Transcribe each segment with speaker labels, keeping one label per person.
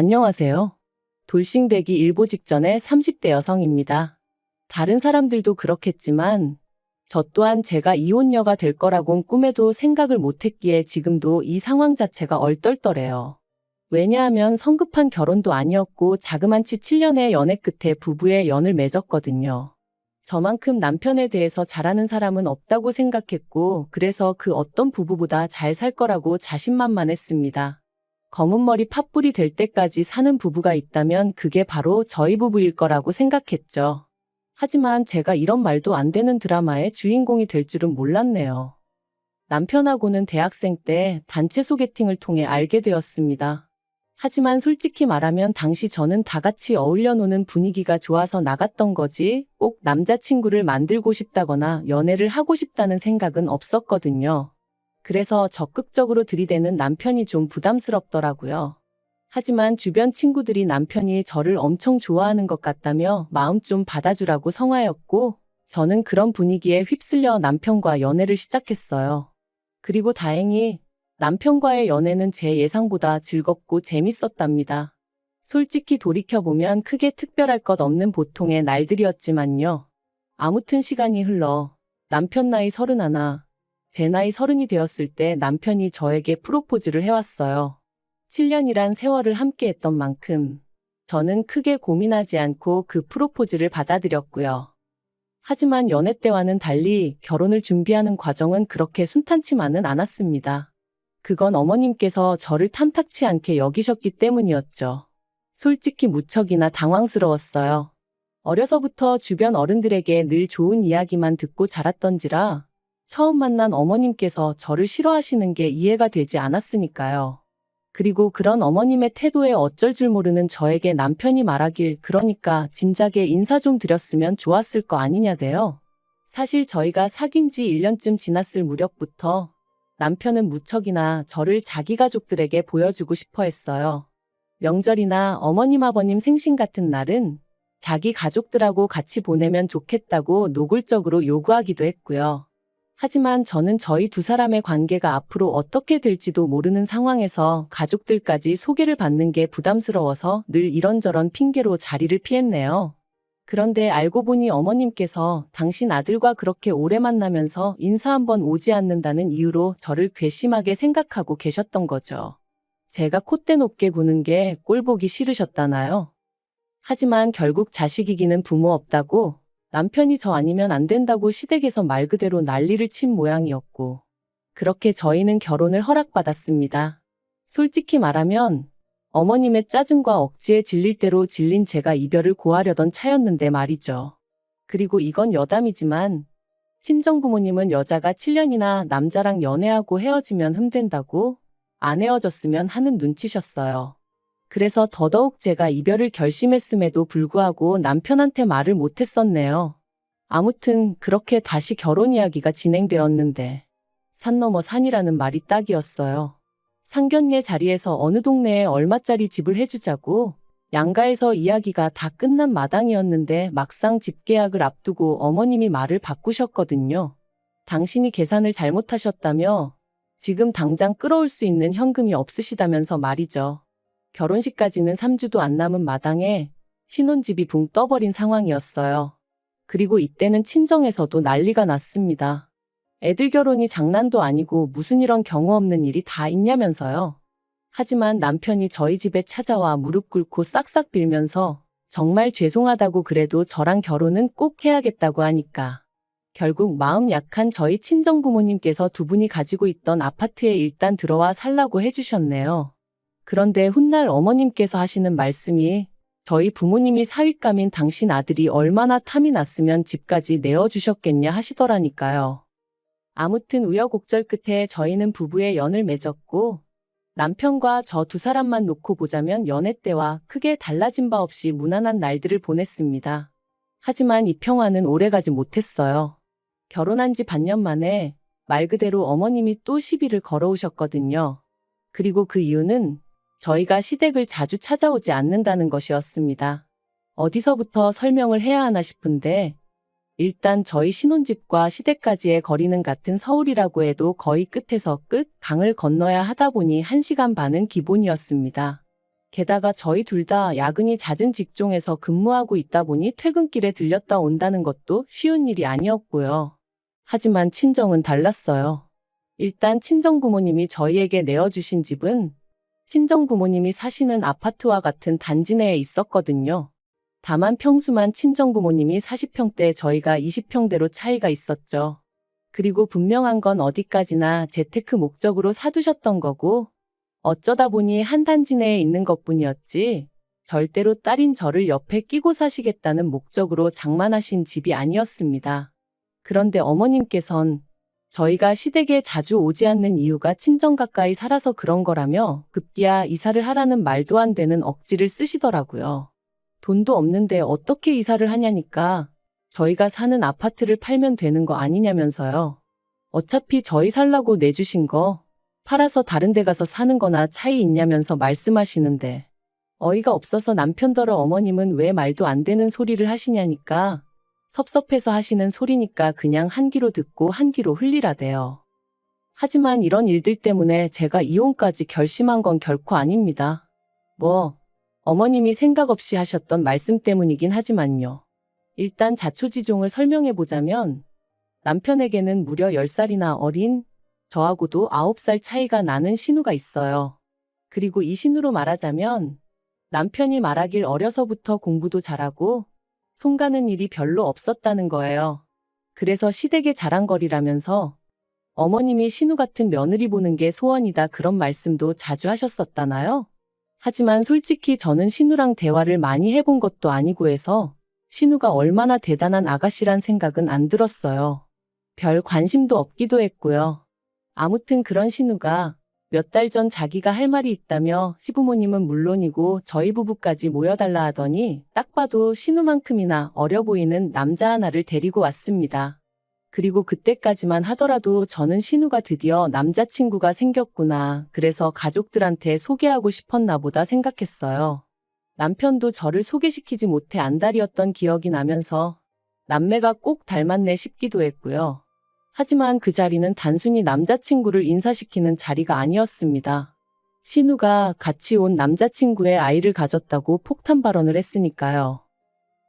Speaker 1: 안녕하세요. 돌싱되기 일보 직전의 30대 여성입니다. 다른 사람들도 그렇겠지만 저 또한 제가 이혼녀가 될 거라곤 꿈에도 생각을 못했기에 지금도 이 상황 자체가 얼떨떨해요. 왜냐하면 성급한 결혼도 아니었고 자그만치 7년의 연애 끝에 부부의 연을 맺었거든요. 저만큼 남편에 대해서 잘하는 사람은 없다고 생각했고 그래서 그 어떤 부부보다 잘 살 거라고 자신만만했습니다. 검은 머리 팥불이 될 때까지 사는 부부가 있다면 그게 바로 저희 부부일 거라고 생각했죠. 하지만 제가 이런 말도 안 되는 드라마의 주인공이 될 줄은 몰랐네요. 남편하고는 대학생 때 단체 소개팅을 통해 알게 되었습니다. 하지만 솔직히 말하면 당시 저는 다 같이 어울려 노는 분위기가 좋아서 나갔던 거지 꼭 남자친구를 만들고 싶다거나 연애를 하고 싶다는 생각은 없었거든요. 그래서 적극적으로 들이대는 남편이 좀 부담스럽더라고요. 하지만 주변 친구들이 남편이 저를 엄청 좋아하는 것 같다며 마음 좀 받아주라고 성화였고 저는 그런 분위기에 휩쓸려 남편과 연애를 시작했어요. 그리고 다행히 남편과의 연애는 제 예상보다 즐겁고 재밌었답니다. 솔직히 돌이켜보면 크게 특별할 것 없는 보통의 날들이었지만요. 아무튼 시간이 흘러 남편 나이 서른하나, 제 나이 서른이 되었을 때 남편이 저에게 프로포즈를 해왔어요. 7년이란 세월을 함께 했던 만큼 저는 크게 고민하지 않고 그 프로포즈를 받아들였고요. 하지만 연애 때와는 달리 결혼을 준비하는 과정은 그렇게 순탄치만은 않았습니다. 그건 어머님께서 저를 탐탁치 않게 여기셨기 때문이었죠. 솔직히 무척이나 당황스러웠어요. 어려서부터 주변 어른들에게 늘 좋은 이야기만 듣고 자랐던지라 처음 만난 어머님께서 저를 싫어하시는 게 이해가 되지 않았으니까요. 그리고 그런 어머님의 태도에 어쩔 줄 모르는 저에게 남편이 말하길 그러니까 진작에 인사 좀 드렸으면 좋았을 거 아니냐대요. 사실 저희가 사귄 지 1년쯤 지났을 무렵부터 남편은 무척이나 저를 자기 가족들에게 보여주고 싶어 했어요. 명절이나 어머님 아버님 생신 같은 날은 자기 가족들하고 같이 보내면 좋겠다고 노골적으로 요구하기도 했고요. 하지만 저는 저희 두 사람의 관계가 앞으로 어떻게 될지도 모르는 상황에서 가족들까지 소개를 받는 게 부담스러워서 늘 이런저런 핑계로 자리를 피했네요. 그런데 알고 보니 어머님께서 당신 아들과 그렇게 오래 만나면서 인사 한번 오지 않는다는 이유로 저를 괘씸하게 생각하고 계셨던 거죠. 제가 콧대 높게 구는 게 꼴보기 싫으셨다나요? 하지만 결국 자식이기는 부모 없다고 남편이 저 아니면 안 된다고 시댁에서 말 그대로 난리를 친 모양이었고 그렇게 저희는 결혼을 허락받았습니다. 솔직히 말하면 어머님의 짜증과 억지에 질릴 대로 질린 제가 이별을 고하려던 차였는데 말이죠. 그리고 이건 여담이지만 친정 부모님은 여자가 7년이나 남자랑 연애하고 헤어지면 흠된다고 안 헤어졌으면 하는 눈치셨어요. 그래서 더더욱 제가 이별을 결심했음에도 불구하고 남편한테 말을 못했었네요. 아무튼 그렇게 다시 결혼 이야기가 진행되었는데 산 넘어 산이라는 말이 딱이었어요. 상견례 자리에서 어느 동네에 얼마짜리 집을 해주자고 양가에서 이야기가 다 끝난 마당이었는데 막상 집 계약을 앞두고 어머님이 말을 바꾸셨거든요. 당신이 계산을 잘못하셨다며 지금 당장 끌어올 수 있는 현금이 없으시다면서 말이죠. 결혼식까지는 3주도 안 남은 마당에 신혼집이 붕 떠버린 상황이었어요. 그리고 이때는 친정에서도 난리가 났습니다. 애들 결혼이 장난도 아니고 무슨 이런 경우 없는 일이 다 있냐면서요. 하지만 남편이 저희 집에 찾아와 무릎 꿇고 싹싹 빌면서 정말 죄송하다고 그래도 저랑 결혼은 꼭 해야겠다고 하니까 결국 마음 약한 저희 친정 부모님께서 두 분이 가지고 있던 아파트에 일단 들어와 살라고 해주셨네요. 그런데 훗날 어머님께서 하시는 말씀이 저희 부모님이 사윗감인 당신 아들이 얼마나 탐이 났으면 집까지 내어주셨겠냐 하시더라니까요. 아무튼 우여곡절 끝에 저희는 부부의 연을 맺었고 남편과 저 두 사람만 놓고 보자면 연애 때와 크게 달라진 바 없이 무난한 날들을 보냈습니다. 하지만 이 평화는 오래가지 못했어요. 결혼한 지 반년 만에 말 그대로 어머님이 또 시비를 걸어오셨거든요. 그리고 그 이유는 저희가 시댁을 자주 찾아오지 않는다는 것이었습니다. 어디서부터 설명을 해야 하나 싶은데 일단 저희 신혼집과 시댁까지의 거리는 같은 서울이라고 해도 거의 끝에서 끝 강을 건너야 하다 보니 1시간 반은 기본이었습니다. 게다가 저희 둘 다 야근이 잦은 직종에서 근무하고 있다 보니 퇴근길에 들렸다 온다는 것도 쉬운 일이 아니었고요. 하지만 친정은 달랐어요. 일단 친정 부모님이 저희에게 내어주신 집은 친정 부모님이 사시는 아파트와 같은 단지 내에 있었거든요. 다만 평수만 친정 부모님이 40평대 저희가 20평대로 차이가 있었죠. 그리고 분명한 건 어디까지나 재테크 목적으로 사두셨던 거고 어쩌다 보니 한 단지 내에 있는 것뿐이었지 절대로 딸인 저를 옆에 끼고 사시겠다는 목적으로 장만하신 집이 아니었습니다. 그런데 어머님께선 저희가 시댁에 자주 오지 않는 이유가 친정 가까이 살아서 그런 거라며 급기야 이사를 하라는 말도 안 되는 억지를 쓰시더라고요. 돈도 없는데 어떻게 이사를 하냐니까 저희가 사는 아파트를 팔면 되는 거 아니냐면서요. 어차피 저희 살라고 내주신 거 팔아서 다른 데 가서 사는 거나 차이 있냐면서 말씀하시는데 어이가 없어서 남편더러 어머님은 왜 말도 안 되는 소리를 하시냐니까 섭섭해서 하시는 소리니까 그냥 한 귀로 듣고 한 귀로 흘리라대요. 하지만 이런 일들 때문에 제가 이혼까지 결심한 건 결코 아닙니다. 뭐, 어머님이 생각 없이 하셨던 말씀 때문이긴 하지만요. 일단 자초지종을 설명해 보자면 남편에게는 무려 10살이나 어린 저하고도 9살 차이가 나는 신우가 있어요. 그리고 이 신우로 말하자면 남편이 말하길 어려서부터 공부도 잘하고 손 가는 일이 별로 없었다는 거예요. 그래서 시댁의 자랑거리라면서 어머님이 신우 같은 며느리 보는 게 소원이다 그런 말씀도 자주 하셨었다나요? 하지만 솔직히 저는 신우랑 대화를 많이 해본 것도 아니고 해서 신우가 얼마나 대단한 아가씨란 생각은 안 들었어요. 별 관심도 없기도 했고요. 아무튼 그런 신우가 몇 달 전 자기가 할 말이 있다며 시부모님은 물론이고 저희 부부까지 모여달라 하더니 딱 봐도 신우만큼이나 어려 보이는 남자 하나를 데리고 왔습니다. 그리고 그때까지만 하더라도 저는 신우가 드디어 남자친구가 생겼구나. 그래서 가족들한테 소개하고 싶었나 보다 생각했어요. 남편도 저를 소개시키지 못해 안달이었던 기억이 나면서 남매가 꼭 닮았네 싶기도 했고요. 하지만 그 자리는 단순히 남자친구를 인사시키는 자리가 아니었습니다. 신우가 같이 온 남자친구의 아이를 가졌다고 폭탄 발언을 했으니까요.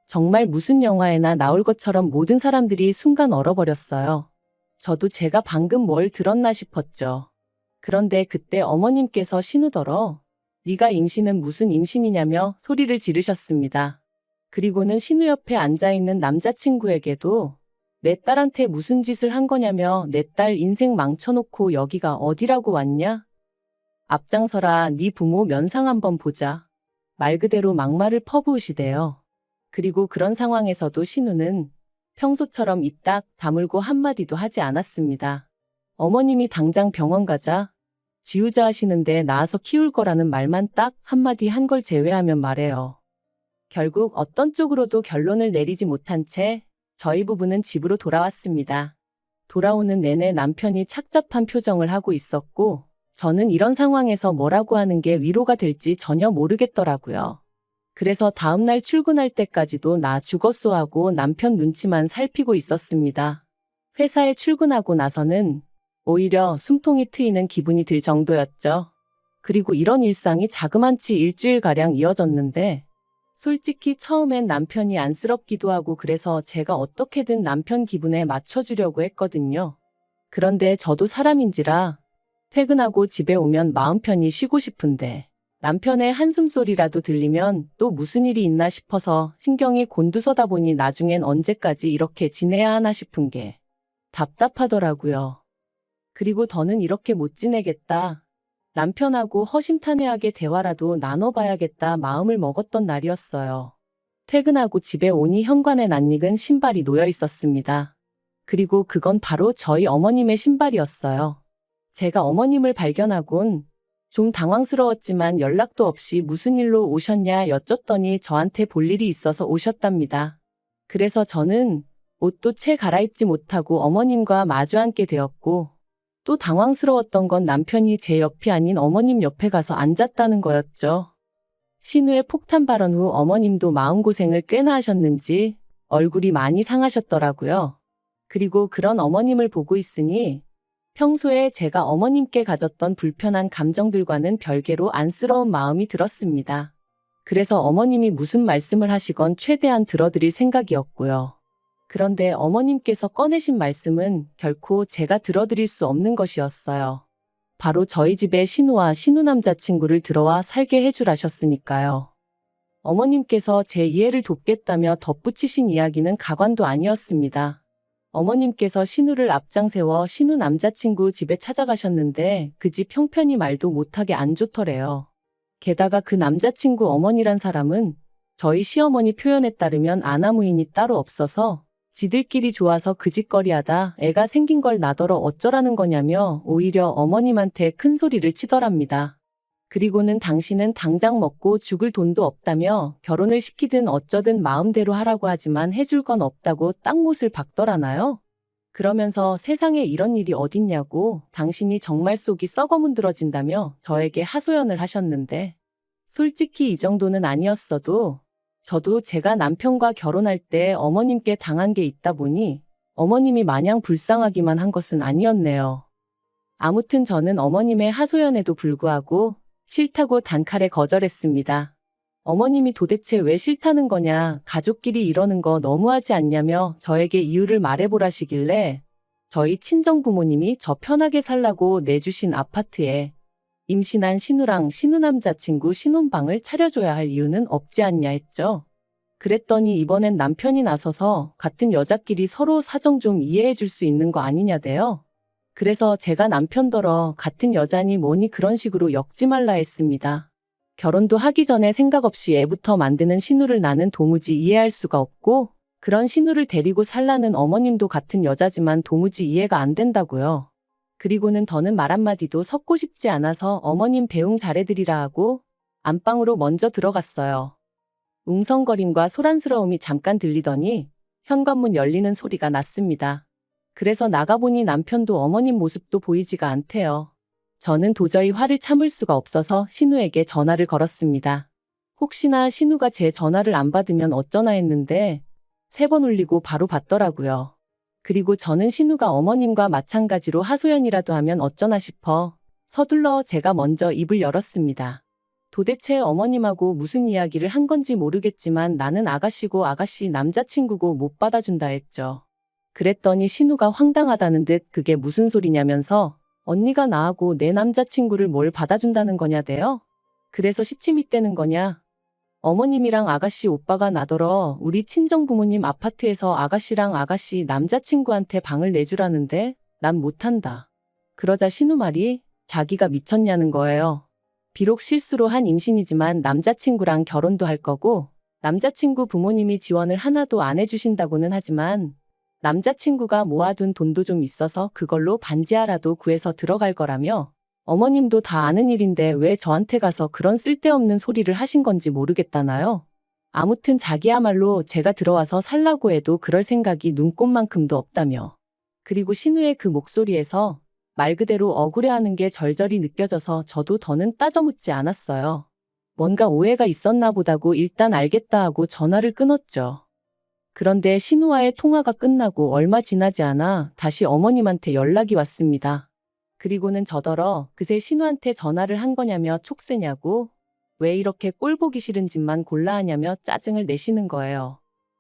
Speaker 1: 정말 무슨 영화에나 나올 것처럼 모든 사람들이 순간 얼어버렸어요. 저도 제가 방금 뭘 들었나 싶었죠. 그런데 그때 어머님께서 신우더러 네가 임신은 무슨 임신이냐며 소리를 지르셨습니다. 그리고는 신우 옆에 앉아있는 남자친구에게도 내 딸한테 무슨 짓을 한 거냐며 내 딸 인생 망쳐놓고 여기가 어디라고 왔냐? 앞장서라 네 부모 면상 한번 보자. 말 그대로 막말을 퍼부으시대요. 그리고 그런 상황에서도 신우는 평소처럼 입 딱 다물고 한마디도 하지 않았습니다. 어머님이 당장 병원 가자. 지우자 하시는데 나와서 키울 거라는 말만 딱 한마디 한 걸 제외하면 말해요. 결국 어떤 쪽으로도 결론을 내리지 못한 채 저희 부부는 집으로 돌아왔습니다. 돌아오는 내내 남편이 착잡한 표정을 하고 있었고, 저는 이런 상황에서 뭐라고 하는 게 위로가 될지 전혀 모르겠더라고요. 그래서 다음날 출근할 때까지도 나 죽었소 하고 남편 눈치만 살피고 있었습니다. 회사에 출근하고 나서는 오히려 숨통이 트이는 기분이 들 정도였죠. 그리고 이런 일상이 자그만치 일주일가량 이어졌는데, 솔직히 처음엔 남편이 안쓰럽기도 하고 그래서 제가 어떻게든 남편 기분에 맞춰주려고 했거든요. 그런데 저도 사람인지라 퇴근하고 집에 오면 마음 편히 쉬고 싶은데 남편의 한숨소리라도 들리면 또 무슨 일이 있나 싶어서 신경이 곤두서다 보니 나중엔 언제까지 이렇게 지내야 하나 싶은 게 답답하더라고요. 그리고 더는 이렇게 못 지내겠다. 남편하고 허심탄회하게 대화라도 나눠봐야겠다 마음을 먹었던 날이었어요. 퇴근하고 집에 오니 현관에 낯익은 신발이 놓여 있었습니다. 그리고 그건 바로 저희 어머님의 신발이었어요. 제가 어머님을 발견하곤 좀 당황스러웠지만 연락도 없이 무슨 일로 오셨냐 여쭸더니 저한테 볼 일이 있어서 오셨답니다. 그래서 저는 옷도 채 갈아입지 못하고 어머님과 마주 앉게 되었고 또 당황스러웠던 건 남편이 제 옆이 아닌 어머님 옆에 가서 앉았다는 거였죠. 신우의 폭탄 발언 후 어머님도 마음고생을 꽤나 하셨는지 얼굴이 많이 상하셨더라고요. 그리고 그런 어머님을 보고 있으니 평소에 제가 어머님께 가졌던 불편한 감정들과는 별개로 안쓰러운 마음이 들었습니다. 그래서 어머님이 무슨 말씀을 하시건 최대한 들어드릴 생각이었고요. 그런데 어머님께서 꺼내신 말씀은 결코 제가 들어드릴 수 없는 것이었어요. 바로 저희 집에 신우와 신우 남자친구를 들어와 살게 해주라셨으니까요. 어머님께서 제 이해를 돕겠다며 덧붙이신 이야기는 가관도 아니었습니다. 어머님께서 신우를 앞장 세워 신우 남자친구 집에 찾아가셨는데 그 집 형편이 말도 못하게 안 좋더래요. 게다가 그 남자친구 어머니란 사람은 저희 시어머니 표현에 따르면 아나무인이 따로 없어서 지들끼리 좋아서 그 짓거리하다 애가 생긴 걸 나더러 어쩌라는 거냐며 오히려 어머님한테 큰 소리를 치더랍니다. 그리고는 당신은 당장 먹고 죽을 돈도 없다며 결혼을 시키든 어쩌든 마음대로 하라고 하지만 해줄 건 없다고 땅못을 박더라나요? 그러면서 세상에 이런 일이 어딨냐고 당신이 정말 속이 썩어문드러진다며 저에게 하소연을 하셨는데 솔직히 이 정도는 아니었어도 저도 제가 남편과 결혼할 때 어머님께 당한 게 있다 보니 어머님이 마냥 불쌍하기만 한 것은 아니었네요. 아무튼 저는 어머님의 하소연에도 불구하고 싫다고 단칼에 거절했습니다. 어머님이 도대체 왜 싫다는 거냐, 가족끼리 이러는 거 너무하지 않냐며 저에게 이유를 말해보라시길래 저희 친정 부모님이 저 편하게 살라고 내주신 아파트에 임신한 신우랑 신우 남자 친구 신혼방을 차려줘야 할 이유는 없지 않냐 했죠. 그랬더니 이번엔 남편이 나서서 같은 여자끼리 서로 사정 좀 이해해 줄 수 있는 거 아니냐대요. 그래서 제가 남편더러 같은 여자니 뭐니 그런 식으로 엮지 말라 했습니다. 결혼도 하기 전에 생각 없이 애부터 만드는 신우를 나는 도무지 이해할 수가 없고 그런 신우를 데리고 살라는 어머님도 같은 여자지만 도무지 이해가 안 된다고요. 그리고는 더는 말 한마디도 섞고 싶지 않아서 어머님 배웅 잘해드리라 하고 안방으로 먼저 들어갔어요. 웅성거림과 소란스러움이 잠깐 들리더니 현관문 열리는 소리가 났습니다. 그래서 나가보니 남편도 어머님 모습도 보이지가 않대요. 저는 도저히 화를 참을 수가 없어서 신우에게 전화를 걸었습니다. 혹시나 신우가 제 전화를 안 받으면 어쩌나 했는데 세 번 울리고 바로 받더라고요. 그리고 저는 신우가 어머님과 마찬가지로 하소연이라도 하면 어쩌나 싶어 서둘러 제가 먼저 입을 열었습니다. 도대체 어머님하고 무슨 이야기를 한 건지 모르겠지만 나는 아가씨고 아가씨 남자친구고 못 받아준다 했죠. 그랬더니 신우가 황당하다는 듯 그게 무슨 소리냐면서 언니가 나하고 내 남자친구를 뭘 받아준다는 거냐 대요? 그래서 시침이 떼는 거냐? 어머님이랑 아가씨 오빠가 나더러 우리 친정 부모님 아파트에서 아가씨랑 아가씨 남자친구한테 방을 내주라는데 난 못한다. 그러자 신우 말이 자기가 미쳤냐는 거예요. 비록 실수로 한 임신이지만 남자친구랑 결혼도 할 거고 남자친구 부모님이 지원을 하나도 안 해주신다고는 하지만 남자친구가 모아둔 돈도 좀 있어서 그걸로 반지 하라도 구해서 들어갈 거라며 어머님도 다 아는 일인데 왜 저한테 가서 그런 쓸데없는 소리를 하신 건지 모르겠다나요? 아무튼 자기야말로 제가 들어와서 살라고 해도 그럴 생각이 눈꼽만큼도 없다며. 그리고 신우의 그 목소리에서 말 그대로 억울해하는 게 절절히 느껴져서 저도 더는 따져 묻지 않았어요. 뭔가 오해가 있었나 보다고 일단 알겠다 하고 전화를 끊었죠. 그런데 신우와의 통화가 끝나고 얼마 지나지 않아 다시 어머님한테 연락이 왔습니다. 그리고는 저더러 그새 신우한테 전화를 한 거냐며 촉새냐고 왜 이렇게 꼴 보기 싫은 짓만 골라 하냐며 짜증을 내시는 거예요.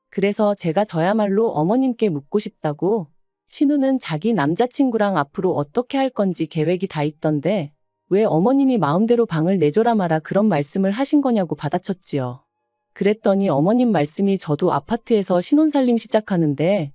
Speaker 1: 그래서 제가 저야말로 어머님께 묻고 싶다고 신우는 자기 남자친구랑 앞으로 어떻게 할 건지 계획이 다 있던데 왜 어머님이 마음대로 방을 내줘라 마라 그런 말씀을 하신 거냐고 받아쳤지요. 그랬더니 어머님 말씀이 저도 아파트에서 신혼살림 시작하는데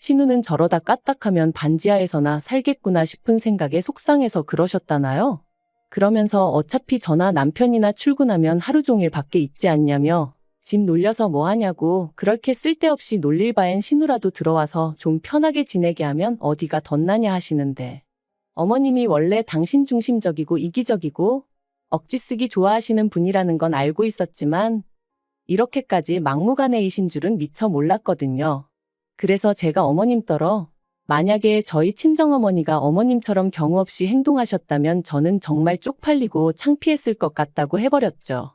Speaker 1: 신우는 저러다 까딱하면 반지하에서나 살겠구나 싶은 생각에 속상해서 그러셨다나요? 그러면서 어차피 저나 남편이나 출근하면 하루 종일 밖에 있지 않냐며 집 놀려서 뭐 하냐고 그렇게 쓸데없이 놀릴 바엔 신우라도 들어와서 좀 편하게 지내게 하면 어디가 덧나냐 하시는데 어머님이 원래 당신 중심적이고 이기적이고 억지 쓰기 좋아하시는 분이라는 건 알고 있었지만 이렇게까지 막무가내이신 줄은 미처 몰랐거든요. 그래서 제가 어머님더러 만약에 저희 친정어머니가 어머님처럼 경우 없이 행동하셨다면 저는 정말 쪽팔리고 창피했을 것 같다고 해버렸죠.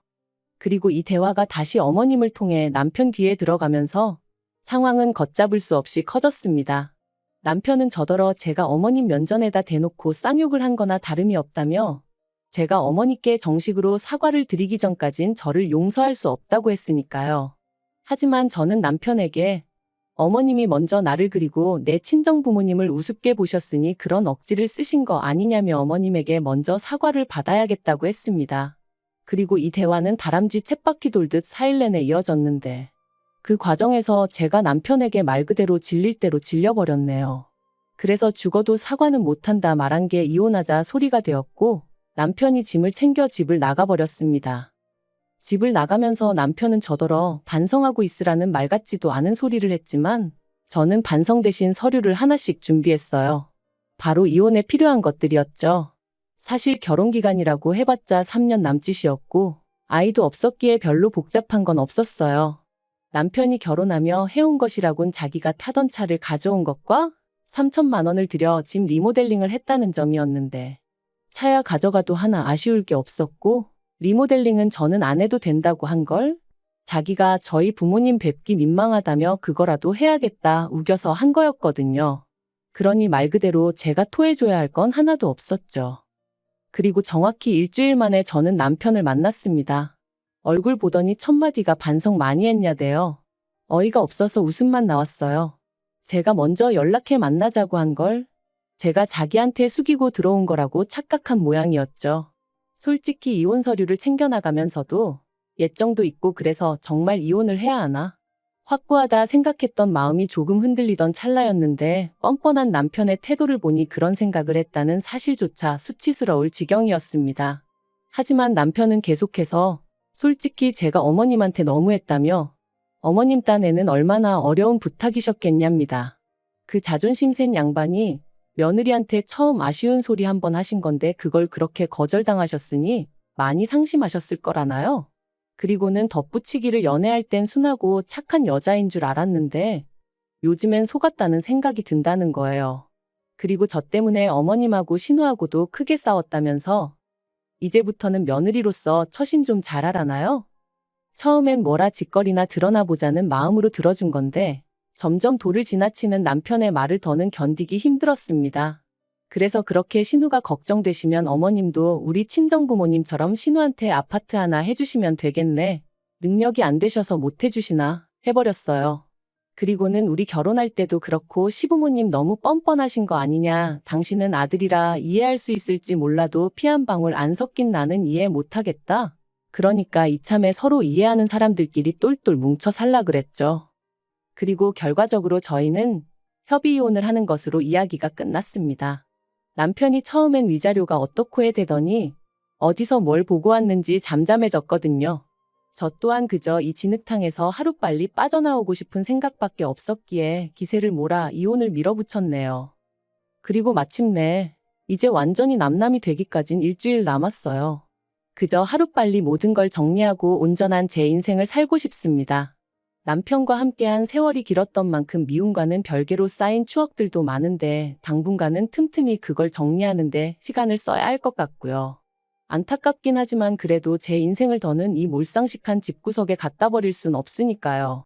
Speaker 1: 그리고 이 대화가 다시 어머님을 통해 남편 귀에 들어가면서 상황은 걷잡을 수 없이 커졌습니다. 남편은 저더러 제가 어머님 면전에다 대놓고 쌍욕을 한 거나 다름이 없다며 제가 어머니께 정식으로 사과를 드리기 전까진 저를 용서할 수 없다고 했으니까요. 하지만 저는 남편에게 어머님이 먼저 나를 그리고 내 친정 부모님을 우습게 보셨으니 그런 억지를 쓰신 거 아니냐며 어머님에게 먼저 사과를 받아야겠다고 했습니다. 그리고 이 대화는 다람쥐 쳇바퀴 돌듯 4일 내내 이어졌는데 그 과정에서 제가 남편에게 말 그대로 질릴 대로 질려버렸네요. 그래서 죽어도 사과는 못한다 말한 게 이혼하자 소리가 되었고 남편이 짐을 챙겨 집을 나가버렸습니다. 집을 나가면서 남편은 저더러 반성하고 있으라는 말 같지도 않은 소리를 했지만 저는 반성 대신 서류를 하나씩 준비했어요. 바로 이혼에 필요한 것들이었죠. 사실 결혼 기간이라고 해봤자 3년 남짓이었고 아이도 없었기에 별로 복잡한 건 없었어요. 남편이 결혼하며 해온 것이라곤 자기가 타던 차를 가져온 것과 3천만 원을 들여 집 리모델링을 했다는 점이었는데 차야 가져가도 하나 아쉬울 게 없었고 리모델링은 저는 안 해도 된다고 한 걸 자기가 저희 부모님 뵙기 민망하다며 그거라도 해야겠다 우겨서 한 거였거든요. 그러니 말 그대로 제가 토해줘야 할 건 하나도 없었죠. 그리고 정확히 일주일 만에 저는 남편을 만났습니다. 얼굴 보더니 첫마디가 반성 많이 했냐대요. 어이가 없어서 웃음만 나왔어요. 제가 먼저 연락해 만나자고 한 걸 제가 자기한테 숙이고 들어온 거라고 착각한 모양이었죠. 솔직히 이혼 서류를 챙겨나가면서도 예정도 있고 그래서 정말 이혼을 해야 하나? 확고하다 생각했던 마음이 조금 흔들리던 찰나였는데 뻔뻔한 남편의 태도를 보니 그런 생각을 했다는 사실조차 수치스러울 지경이었습니다. 하지만 남편은 계속해서 솔직히 제가 어머님한테 너무했다며 어머님 딴에는 얼마나 어려운 부탁이셨겠냐입니다. 그 자존심 센 양반이 며느리한테 처음 아쉬운 소리 한 번 하신 건데 그걸 그렇게 거절당하셨으니 많이 상심하셨을 거라나요? 그리고는 덧붙이기를 연애할 땐 순하고 착한 여자인 줄 알았는데 요즘엔 속았다는 생각이 든다는 거예요. 그리고 저 때문에 어머님하고 신우하고도 크게 싸웠다면서 이제부터는 며느리로서 처신 좀 잘하라나요? 처음엔 뭐라 짓거리나 드러나 보자는 마음으로 들어준 건데 점점 도를 지나치는 남편의 말을 더는 견디기 힘들었습니다. 그래서 그렇게 신우가 걱정되시면 어머님도 우리 친정부모님처럼 신우한테 아파트 하나 해주시면 되겠네. 능력이 안 되셔서 못 해주시나 해버렸어요. 그리고는 우리 결혼할 때도 그렇고 시부모님 너무 뻔뻔하신 거 아니냐. 당신은 아들이라 이해할 수 있을지 몰라도 피 한 방울 안 섞인 나는 이해 못하겠다. 그러니까 이참에 서로 이해하는 사람들끼리 똘똘 뭉쳐 살라 그랬죠. 그리고 결과적으로 저희는 협의 이혼을 하는 것으로 이야기가 끝났습니다. 남편이 처음엔 위자료가 어떻고 해 대더니 어디서 뭘 보고 왔는지 잠잠해졌거든요. 저 또한 그저 이 진흙탕에서 하루빨리 빠져나오고 싶은 생각밖에 없었기에 기세를 몰아 이혼을 밀어붙였네요. 그리고 마침내 이제 완전히 남남이 되기까진 일주일 남았어요. 그저 하루빨리 모든 걸 정리하고 온전한 제 인생을 살고 싶습니다. 남편과 함께한 세월이 길었던 만큼 미움과는 별개로 쌓인 추억들도 많은데 당분간은 틈틈이 그걸 정리하는데 시간을 써야 할 것 같고요. 안타깝긴 하지만 그래도 제 인생을 더는 이 몰상식한 집구석에 갖다 버릴 순 없으니까요.